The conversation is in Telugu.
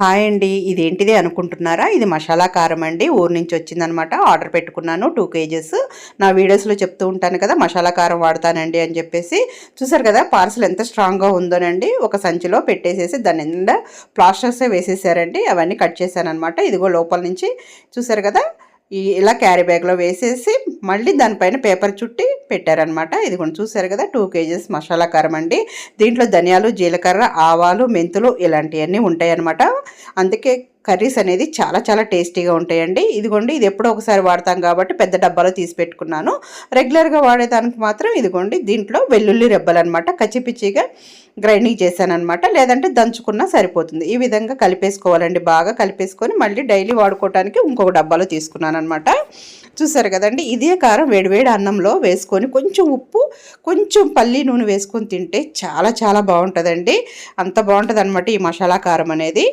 హాయ్ అండి. ఇదేంటిది అనుకుంటున్నారా? ఇది మసాలా కారం అండి. ఊరు నుంచి వచ్చిందనమాట. ఆర్డర్ పెట్టుకున్నాను. Two kgs. నా వీడియోస్లో చెప్తూ ఉంటాను కదా మసాలా కారం వాడతానండి అని చెప్పేసి. చూసారు కదా పార్సల్ ఎంత స్ట్రాంగ్గా ఉందోనండి. ఒక సంచిలో పెట్టేసేసి దాని నిండా ప్లాస్టర్సే వేసేసారండి. అవన్నీ కట్ చేశాను అనమాట ఇదిగో లోపల నుంచి. చూసారు కదా ఈ ఇలా క్యారీ బ్యాగ్లో వేసేసి మళ్ళీ దానిపైన పేపర్ చుట్టి పెట్టారనమాట ఇది కూడా చూసారు కదా టూ కేజీస్ మసాలా కారం అండి. దీంట్లో ధనియాలు జీలకర్ర ఆవాలు మెంతులు ఇలాంటివన్నీ ఉంటాయి అనమాట అందుకే కర్రీస్ అనేది చాలా చాలా టేస్టీగా ఉంటాయండి. ఇదిగోండి ఇది ఎప్పుడో ఒకసారి వాడతాం కాబట్టి పెద్ద డబ్బాలో తీసి పెట్టుకున్నాను. రెగ్యులర్గా వాడేదానికి మాత్రం ఇదిగోండి దీంట్లో వెల్లుల్లి రెబ్బలు అనమాట కచ్చిపిచ్చిగా గ్రైండింగ్ చేశానమాట లేదంటే దంచుకున్నా సరిపోతుంది. ఈ విధంగా కలిపేసుకోవాలండి. బాగా కలిపేసుకొని మళ్ళీ డైలీ వాడుకోవడానికి ఇంకొక డబ్బాలో తీసుకున్నాను అనమాట చూసారు కదండి? ఇదే కారం వేడివేడి అన్నంలో వేసుకొని కొంచెం ఉప్పు కొంచెం పల్లి నూనె వేసుకొని తింటే చాలా చాలా బాగుంటుందండి. అంత బాగుంటుంది ఈ మసాలా కారం అనేది.